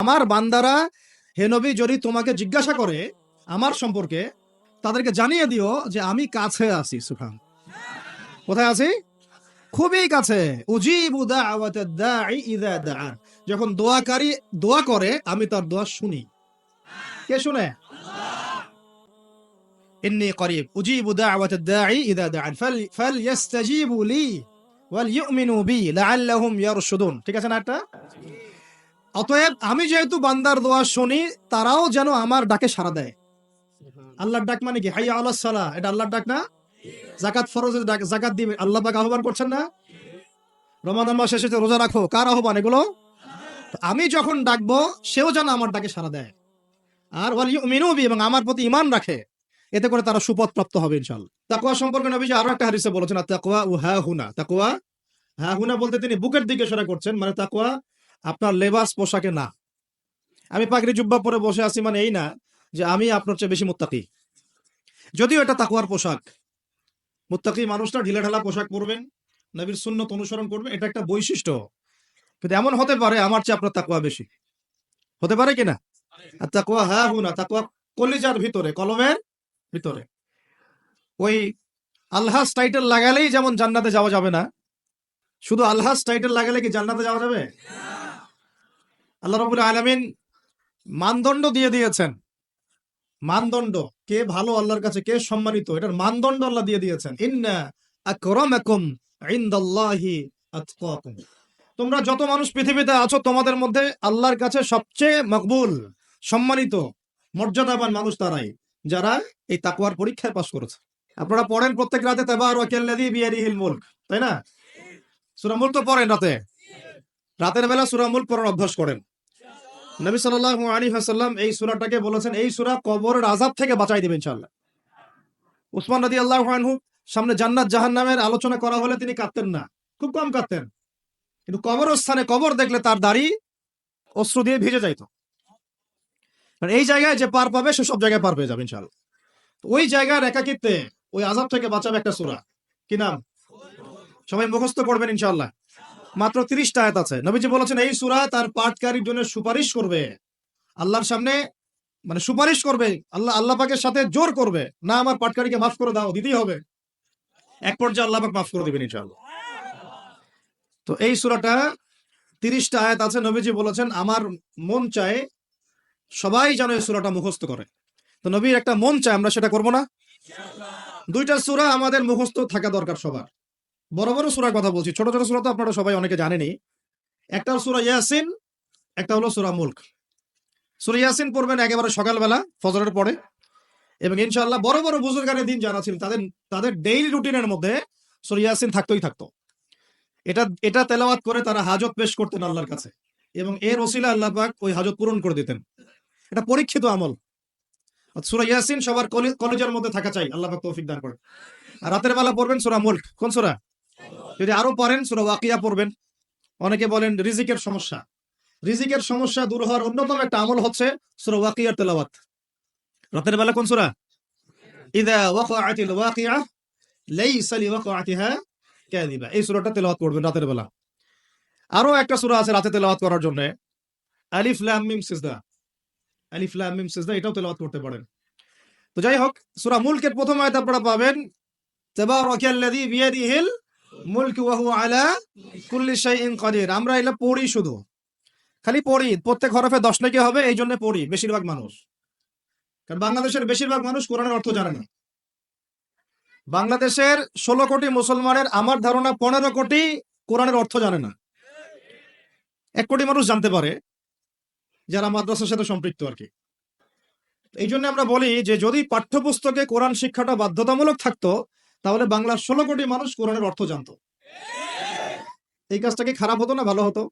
আমার বান্দারা, হে নবী, যদি তোমাকে জিজ্ঞাসা করে আমার সম্পর্কে, তাদেরকে জানিয়ে দিও যে আমি কাছে আছি সুফান কোথায় আছি? খুবই কাছে। যখন দোয়াকারী দোয়া করে, আমি তার দোয়া শুনি। কে শুনে? ঠিক আছে না একটা? অতএব আমি যেহেতু বান্দার দোয়া শুনি, তারাও যেন আমার ডাকে সাড়া দেয়। আল্লাহর ডাক মানে কি? হাইয়া আল্লাহ সালাহ। এটা আল্লাহর ডাক না? জাকাত ফরজের ডাক জাকাত দিবে আল্লাহ পাক আহ্বান করছেন না? রমাদান মাস শেষে রোজা রাখো। কার আহ্বান এগুলো? আমি যখন ডাকবো, সেও যেন আমার ডাকে সাড়া দেয়। আর ওয়াল ইউমিনু বি, এবং আমার প্রতি ঈমান রাখে। এতে করে তারা সুপথ প্রাপ্ত হবে ইনশাআল্লাহ। তাকওয়া সম্পর্কে নবীজি আরও একটা হাদিসে বলেছেন আর তাকওয়া ও হা হুনা। তাকওয়া, হা হুনা বলতে তিনি বুকের দিকে ইশারা করছেন মানে তাকওয়া আপনার লেবাস পোশাকে না। আমি পাগড়ি জুব্বা পরে বসে আছি মানে এই না যে আমি আপনার চেয়ে বেশি মুত্তাকি। যদিও এটা তাকুয়ার পোশাক। মুত্তাকি মানুষটা ঢিলা ঢালা পোশাক পরবেন, নবীর সুন্নত অনুসরণ করবেন, এটা একটা বৈশিষ্ট্য। কিন্তু এমন হতে পারে আমার চেয়ে আপনার তাকুয়া বেশি। হতে পারে কিনা আর তাকুয়া হ্যাঁ হুনা তাকুয়া কলিজার ভিতরে, কলমের ভিতরে। ওই আলহাস টাইটেল লাগালেই যেমন জান্নাতে যাওয়া যাবে না। শুধু আলহাস টাইটেল লাগালে কি জান্নাতে যাওয়া যাবে? আল্লাহ রবুল আলমিন মানদণ্ড দিয়ে দিয়েছেন। মানদণ্ড, কে ভালো আল্লাহর কাছে, কে সম্মানিত, এটার মানদণ্ড আল্লাহ দিয়ে দিয়েছেন। তোমরা যত মানুষ পৃথিবীতে আছো, তোমাদের মধ্যে আল্লাহর কাছে সবচেয়ে মকবুল, সম্মানিত, মর্যাদাবান মানুষ তারাই, যারা এই তাকওয়ার পরীক্ষায় পাশ করেছে। আপনারা পড়েন প্রত্যেক রাতে তাবার তাই না? সূরা মুলক তো পড়েন রাতে। রাতের বেলা সূরা মুলক পড়ার অভ্যাস করেন। নবী সাল্লাল্লাহু আলাইহি ওয়াসাল্লাম এই সূরাটাকে বলেছেন, এই সুরা কবরের আযাব থেকে বাঁচাই দেবেন ইনশাল্লাহ উসমান রাদিয়াল্লাহু আনহু সামনে জান্নাত জাহান্নামের আলোচনা করা হলে তিনি কাঁদতেন না, খুব কম কাঁদতেন। কিন্তু কবরস্থানে কবর দেখলে তার দাড়ি অশ্রু দিয়ে ভিজে যাইতো। এই জায়গায় যে পার পাবে, সে সব জায়গায় পার পেয়ে যাবে ইনশাআল্লাহ। তো ওই জায়গার একাকিত্বে ওই আযাব থেকে বাঁচাবে একটা সুরা। কি নাম? সবাই মুখস্থ করবেন ইনশাআল্লাহ। মাত্র তিরিশটা আয়াত আছে। নবীজি বলেছেন, এই সূরা তার পাঠকারীর জন্য সুপারিশ করবে। আল্লাহর সামনে মানে সুপারিশ করবে। আল্লাহ আল্লাহ পাকের সাথে জোর করবে। না, আমার পাটকারীকে মাফ করে দাও, দিতেই হবে। এক পর্যায়ে আল্লাহ পাক মাফ করে দিবেন ইনশাআল্লাহ। তো এই সূরাটা তিরিশটা আয়াত আছে। নবীজি বলেছেন, আমার মন চায় সবাই যেন এই সূরাটা মুখস্থ করে। তো নবীর একটা মন চায়, আমরা সেটা করব না। দুইটা সূরা আমাদের মুখস্থ থাকা দরকার সবার। বড় বড় সূরার কথা বলছি। ছোট ছোট সূরা তো আপনারা সবাই অনেকে জানেনই। একটা সূরা ইয়াসিন, একটা হলো সূরা মুলক। সূরা ইয়াসিন পড়বেন একেবারে সকালবেলা, ফজরের পরে। এবং ইনশাআল্লাহ বড় বড় বুজুর্গানের দিন যারা ছিলেন তাদের তাদের ডেইলি রুটিনের মধ্যে সূরা ইয়াসিন থাকতোই থাকতো। এটা এটা তেলাওয়াত করে তারা হাজত পেশ করতেন আল্লাহর কাছে। এবং এর ওসিলা আল্লাহ পাক ওই হাজত পূরণ করে দিতেন। এটা পরীক্ষিত আমল। সূরা ইয়াসিন সবার কলি- কলেজের মধ্যে থাকা চাই। আল্লাহ পাক তৌফিক দান করে আর রাতের বেলা পড়বেন সূরা মুলক। কোন সূরা? যদি আরও পড়েন, সূরা ওয়াকিয়া পড়বেন। অনেকে বলেন, রিজিকের সমস্যা। রিজিকের সমস্যা দূর হওয়ার অন্যতম একটা আমল হচ্ছে সূরা ওয়াকিয়ার তেলাওয়াত। রাতের বেলা কোন সূরা? ইদা ওয়াকাআতিল ওয়াকিয়া লাইসা লিওয়াকাআতিহা কাযিবা। এই সূরাটা তেলাওয়াত করবেন রাতের বেলা। আরও একটা সূরা আছে রাতে তেলাওয়াত করার জন্য। আলিফ, লাম, মিম, সিজদা। আলিফ, লাম, মিম, সিজদা, এটাও তেলাওয়াত করতে পারেন। তো যাই হোক, সূরা মুলকের প্রথম আয়াত আপনারা পাবেন, তাবারাকাল্লাযী বিয়াদিহিল মুলকু ওয়া হুয়া আলা কুল্লি শাইইন কাদির। আমরা এটা পড়ি শুধু। খালি পড়ি। প্রত্যেক হরফে দশ নাকি হবে, এই জন্য পড়ি, বেশিরভাগ মানুষ। কারণ বাংলাদেশের বেশিরভাগ মানুষ কোরআনের অর্থ জানে না। বাংলাদেশের ষোলো কোটি মুসলমানের, আমার ধারণা পনেরো কোটি কোরআনের অর্থ জানে না। এক কোটি মানুষ জানতে পারে, যারা মাদ্রাসার সাথে সম্পৃক্ত আর কি। এই জন্য আমরা বলি যে, যদি পাঠ্যপুস্তকে কোরআন শিক্ষাটা বাধ্যতামূলক থাকতো তাহলে বাংলার ষোলো কোটি মানুষ কোরআনের অর্থ জানতো। এই কাজটা কি খারাপ হতো না ভালো হতো?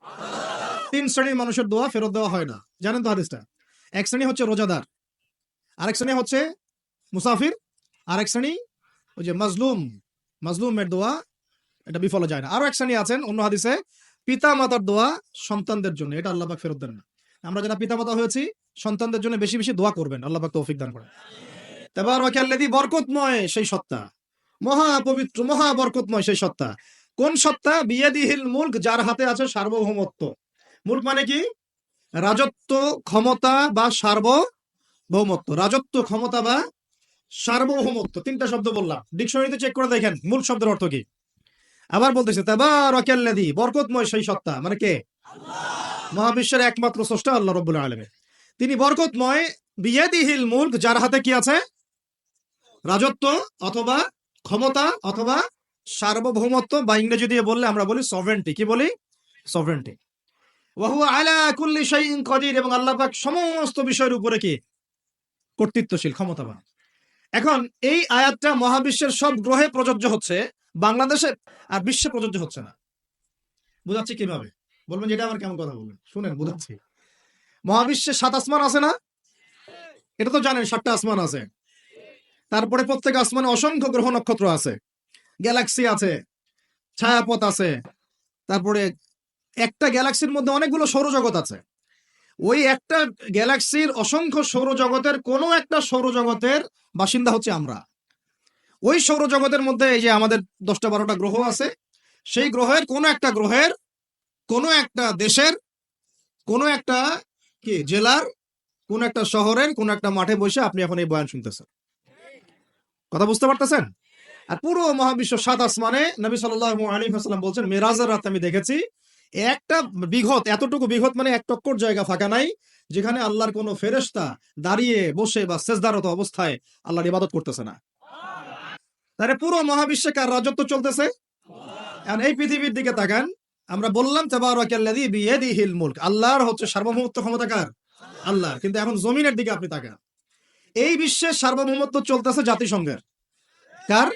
তিন শ্রেণির মানুষের দোয়া ফেরত দেওয়া হয় না। জানেন তো হাদিসটা? এক শ্রেণি হচ্ছে রোজাদার, আরেক শ্রেণি হচ্ছে মুসাফির, আরেক শ্রেণি ওই যে মাজলুম, মাজলুমের দোয়া, এটা বিফলে যায় না। আরও এক শ্রেণি আছেন, অন্য হাদিসে পিতা মাতার দোয়া সন্তানদের জন্য, এটা আল্লাহ পাক ফেরত দেন না। আমরা যারা পিতা মাতা হয়েছি, সন্তানদের জন্য বেশি বেশি দোয়া করবেন, আল্লাহ পাক তৌফিক দান করেন। তারপর ওয়াকাল্লাযী বরকতময় সেই সত্তা। মহা পবিত্র মহা বরকতময় সেই সত্তা। কোন সত্তা? বিয়াদিহিল মুলক যার হাতে আছে সার্বভৌমত্ব। মুলক মানে কি? রাজত্ব ক্ষমতা বা সার্বভৌমত্ব। রাজত্ব ক্ষমতা বা সার্বভৌমত্ব। তিনটা শব্দ বললাম। ডিকশনারিতে চেক করে দেখেন মূল শব্দের অর্থ কি? আবার বলতেছে তাবারাকাল্লাযী বরকতময় সেই সত্তা। মানে কে? মহাবিশ্বের একমাত্র স্রষ্টা আল্লাহ রব্বুল আলামিন। তিনি বরকতময় বিয়াদিহিল মুলক যার হাতে কি আছে? রাজত্ব অথবা ক্ষমতা অথবা সার্বভৌমত্ব বা ইংরেজি দিয়ে বললে আমরা বলি সভরেন্টি কি বলি? সভরেন্টি ওয়াহু আলা কুল্লি কাদির এবং আল্লাহ পাক সমস্ত বিষয়ের উপরে কি? কর্তৃত্বশীল, ক্ষমতাবান। এখন এই আয়াতটা মহাবিশ্বের সব গ্রহে প্রযোজ্য হচ্ছে বাংলাদেশে আর বিশ্বে প্রযোজ্য হচ্ছে না। বুঝাচ্ছি কীভাবে? বলবেন যে এটা আমার কেমন কথা বলবেন? শুনেন, বুঝাচ্ছি। মহাবিশ্বে সাত আসমান আছে না? এটা তো জানেন, সাতটা আসমান আছে। তারপরে প্রত্যেক আসমানে অসংখ্য গ্রহ নক্ষত্র আছে। গ্যালাক্সি আছে, ছায়াপথ আছে, তারপরে একটা গ্যালাক্সির মধ্যে অনেকগুলো সৌরজগৎ আছে। ওই একটা গ্যালাক্সির অসংখ্য সৌরজগতের কোনো একটা সৌরজগতের বাসিন্দা হচ্ছে আমরা। ওই সৌরজগতের মধ্যে এই যে আমাদের দশটা বারোটা গ্রহ আছে, সেই গ্রহের কোনো একটা গ্রহের, কোনো একটা দেশের, কোনো একটা কি জেলার, কোন একটা শহরের, কোন একটা মাঠে বসে আপনি এখন এই বয়ান শুনতেছেন। কথা বুঝতে পারতেছেন? আর পুরো মহাবিশ্ব সাত আসমানে নবী সাল্লাল্লাহু আলাইহি ওয়াসাল্লাম বলছেন, মেরাজের রাতে আমি দেখেছি। একটা বিঘত, এতটুকু বিঘত মানে এক টক্কর জায়গা ফাঁকা নাই, যেখানে আল্লাহর কোনো ফেরেশতা দাঁড়িয়ে বসে বা সেজদারত অবস্থায় আল্লাহর ইবাদত করতেছে না। তাহলে পুরো মহাবিশ্বে কার রাজত্ব চলতেছে? এখন এই পৃথিবীর দিকে তাকান, আমরা বললাম মুলক। আল্লাহর হচ্ছে সার্বভৌমত্ব ক্ষমতা কার? আল্লাহ কিন্তু এখন জমিনের দিকে আপনি তাকান। এই বিশ্বের সার্বভৌমত্ব চলতেছে জাতিসংঘের। কার?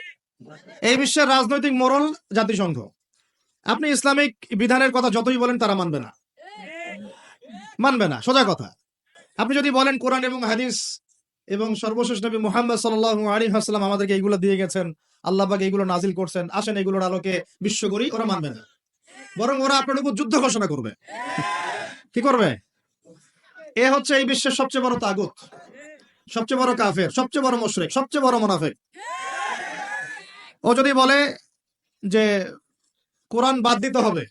এই বিশ্বের রাজনৈতিক মোরল জাতিসংঘ। আপনি ইসলামিক বিধানের কথা যতই বলেন, তারা মানবে না। মানবে না, সোজা কথা। আপনি যদি বলেন কোরআন এবং হাদিস এবং সর্বশেষ নবী মুহাম্মদ সাল্লাল্লাহু আলাইহি ওয়াসাল্লাম আমাদেরকে এইগুলো দিয়ে গেছেন, আল্লাহ পাক এইগুলো নাজিল করছেন, আসেন এগুলোর আলোকে বিশ্ব করি ওরা মানবে না। বরং ওরা আপনার উপর যুদ্ধ ঘোষণা করবে। কি করবে? এ হচ্ছে এই বিশ্বের সবচেয়ে বড় তাগুত। সবচেয়ে বড় কাফের, সবচেয়ে বড় মুশরিক, সবচেয়ে বড় মুনাফিক। ও যদি বলে যে কোরআন বাদ দিতে হবে,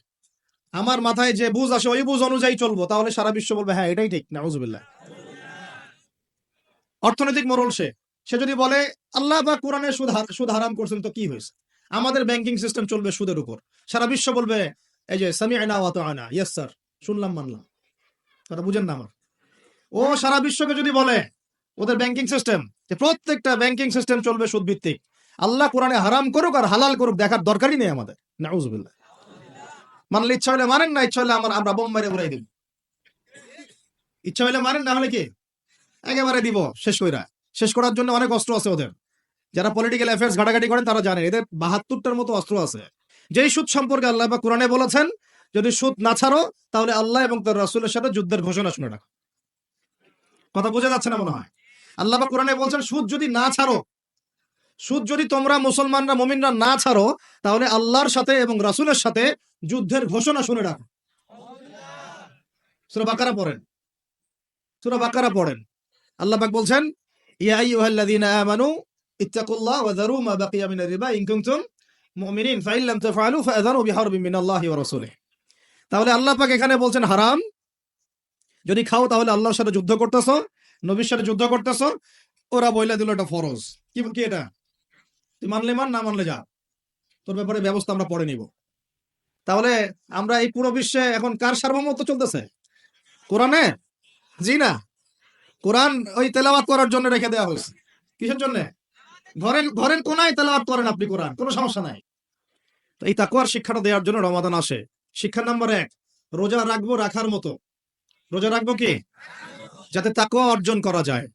আমার মাথায় যে বুঝ আসে, ওই বুঝ অনুযায়ী চলবো, তাহলে সারা বিশ্ব বলবে হ্যাঁ এটাই ঠিক, নাউজুবিল্লাহ। অর্থনৈতিক মোরল সে। সে যদি বলে, আল্লাহ বা কোরআনে সুদ সুদ হারাম করছেন, তো কি হয়েছে? আমাদের ব্যাংকিং সিস্টেম চলবে সুদের উপর। সারা বিশ্ব বলবে, এই যে সামি আয়না ওয়াত আয়না ইয়েস স্যার শুনলাম, মানলাম। কথা বুঝেন না আমার। ও সারা বিশ্বকে যদি বলে ওদের ব্যাংকিং সিস্টেম যে প্রত্যেকটা ব্যাংকিং সিস্টেম চলবে সুদ ভিত্তিক আল্লাহ কোরআনে হারাম করুক আর হালাল করুক দেখার দরকারই নেই আমাদের। নাউজুবিল্লাহ। মানলে ইচ্ছা হলে মানেন না ইচ্ছা হলে আমার আমরা বোম মেরে উড়াই দিব। ইচ্ছা হলে মানেন না হলে কি? একেবারে দিব শেষ কইরা। শেষ করার জন্য অনেক অস্ত্র আছে ওদের। যারা পলিটিক্যাল অ্যাফেয়ার্স ঘাটাঘাটি করেন তারা জানেন এদের বাহাত্তরটার মতো অস্ত্র আছে। যেই সুদ সম্পর্কে আল্লাহ বা কোরআনে বলেছেন যদি সুদ না ছাড়ো তাহলে আল্লাহ এবং তার রাসূলের সাথে যুদ্ধের ঘোষণা শুনে রাখো। কথা বোঝা যাচ্ছে না মনে হয়? আল্লাহ কোরআনে বলছেন, সুদ যদি না ছাড়ো, সুদ যদি তোমরা মুসলমানরা, মমিনরা না ছাড়ো, তাহলে আল্লাহর সাথে এবং রাসূলের সাথে যুদ্ধের ঘোষণা শুনে রাখো। পড়েন। পড়েন। আল্লাহ পাক বলছেন, ইয়া আইয়ুহাল্লাযীনা আমানু ইত্তাকুল্লাহ ওয়া মা বাকিয়া মিনার রিবা ইন কুনতুম মুমিনিন তাফআলু বিহারবিন মিনাল্লাহি ওয়া রাসূলিহি। তাহলে আল্লাহ পাক এখানে বলছেন, হারাম। যদি খাও তাহলে আল্লাহর সাথে যুদ্ধ করতেছো নবীর সাথে যুদ্ধ করতেছো, ওরা বইলা দিল এটা ফরজ। কি এটা? তুই মানলে মান, না মানলে যা। তোর ব্যাপারে ব্যবস্থা আমরা পরে নিব। তাহলে আমরা এই পুরো বিশ্বে এখন কার সার্বভৌমত্ব চলতেছে? কোরআনে? জি না। কোরআন ওই তেলাওয়াত করার জন্য রেখে দেওয়া হয়েছে। কিসের জন্য? ঘরের ঘরের কোনায় তেলাওয়াত করেন আপনি কোরআন, কোনো সমস্যা নাই। তো এই তাকুয়ার শিক্ষাটা দেওয়ার জন্য রমাদান আসে। শিক্ষা নাম্বার এক, রোজা রাখব রাখার মতো। রোজা রাখব কি? যাতে তাকুয়া অর্জন করা যায়।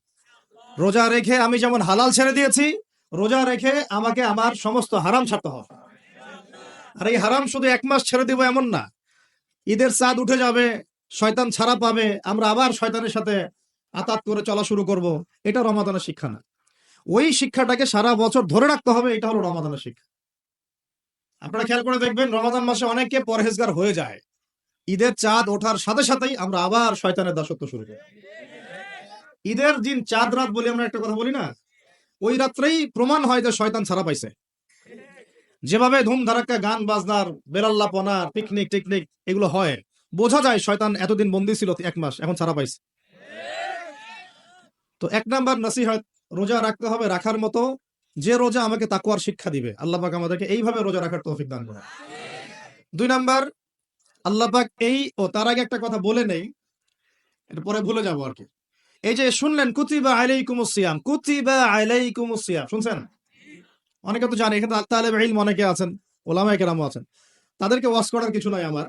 রোজা রেখে আমি যেমন হালাল ছেড়ে দিয়েছি, রোজা রেখে আমাকে আমার সমস্ত হারাম ছাড়তে হবে। আর এই হারাম শুধু এক মাস ছেড়ে দিব এমন না। ঈদের চাঁদ উঠে যাবে, শয়তান ছাড়া পাবে, আমরা আবার শয়তানের সাথে আতাত করে চলা শুরু করব, এটা রমাদানের শিক্ষা না। ওই শিক্ষাটাকে সারা বছর ধরে রাখতে হবে, এটা হলো রমাদানের শিক্ষা। আপনারা খেয়াল করে দেখবেন, রমাদান মাসে অনেকে পরহেজগার হয়ে যায়। ঈদের চাঁদ ওঠার সাথে সাথেই আমরা আবার শয়তানের দাসত্ব শুরু করি। ঈদের দিন চাঁদ রাত বলে আমরা একটা কথা বলি না? ওই রাত্রেই প্রমাণ হয় যে শয়তান ছাড়া পাইছে। যেভাবে ধুম ধারাক্কা গান বাজনার বেলাল্লাপনা পিকনিক টিকনিক এগুলো হয়, বোঝা যায় শয়তান এতদিন বন্দি ছিল এক মাস, এখন ছাড়া পাইছে। তো এক নাম্বার নসিহত, রোজা রাখতে হবে রাখার মতো, যে রোজা আমাকে তাকুয়ার শিক্ষা দিবে। আল্লাহ আমাদেরকে এইভাবে রোজা রাখার তৌফিক দান করে দুই নাম্বার আল্লাহ পাক এই, ও তার আগে একটা কথা বলে নেই, এটা পরে ভুলে যাব আর কি। এই যে শুনলেন, কুতিবা আলাইকুম সিয়াম, কুতিবা আলাইকুম সিয়াম, শুনছেন? অনেকে তো জানে, এখানে তালেব ইলম অনেকে আছেন, ওলামায়ে কেরামও আছেন। তাদেরকে ওয়াজ করার কিছু নাই আমার,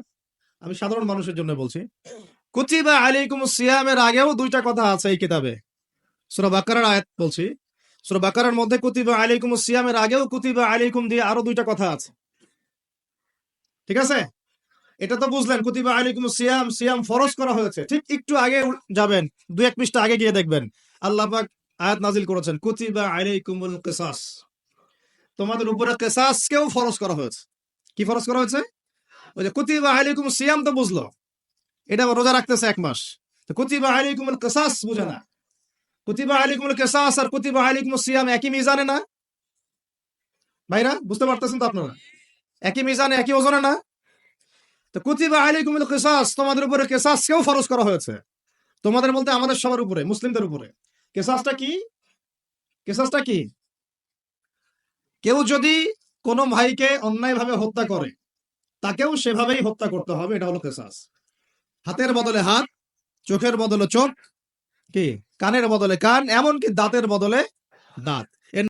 আমি সাধারণ মানুষের জন্য বলছি। কুতিবা আলাইকুম সিয়ামের আগেও দুইটা কথা আছে এই কিতাবে। সূরা বাকারার আয়াত বলছি। সূরা বাকারার মধ্যে কুতিবা আলাইকুম সিয়ামের আগেও কুতিবা আলাইকুম দিয়ে আরও দুইটা কথা আছে। ঠিক আছে? এটা তো বুঝলেন, কুতিবা আলাইকুম সিয়াম সিয়াম ফরজ করা হয়েছে। ঠিক একটু আগে যাবেন, দুই এক পৃষ্ঠা আগে গিয়ে দেখবেন। আল্লাহ পাক আয়াত নাজিল করেছেন, কুতিবা আলাইকুমুল কিসাস। তোমাদের উপরে কেসাসকেও ফরজ করা হয়েছে। কি ফরজ করা হয়েছে? ওই যে কুতিবা আলাইকুম সিয়াম তো বুঝলো। এটা রোজা রাখতেছে এক মাস। তো কুতিবা আলাইকুমুল কিসাস বুঝে না। কুতিবা আলাইকুমুল কিসাস আর কুতিবা আলাইকুম সিয়াম একই মিজানে না? ভাইরা, বুঝতে পারতেছেন তো আপনারা? একই মিজানে, একই ওজনে না? তো কুতিবা আলাইকুমুল কিসাস, তোমাদের উপরে কেসাসকেও ফরজ করা হয়েছে। তোমাদের বলতে আমাদের সবার উপরে, মুসলিমদের উপরে। কেসাসটা কি? কেসাসটা কি? কেউ যদি কোনো ভাইকে অন্যায়ভাবে হত্যা করে, তাকেও সেভাবেই হত্যা করতে হবে, এটা হলো কেসাস। হাতের বদলে হাত, চোখের বদলে চোখ, কি? কানের বদলে কান, এমনকি দাঁতের বদলে দাঁত।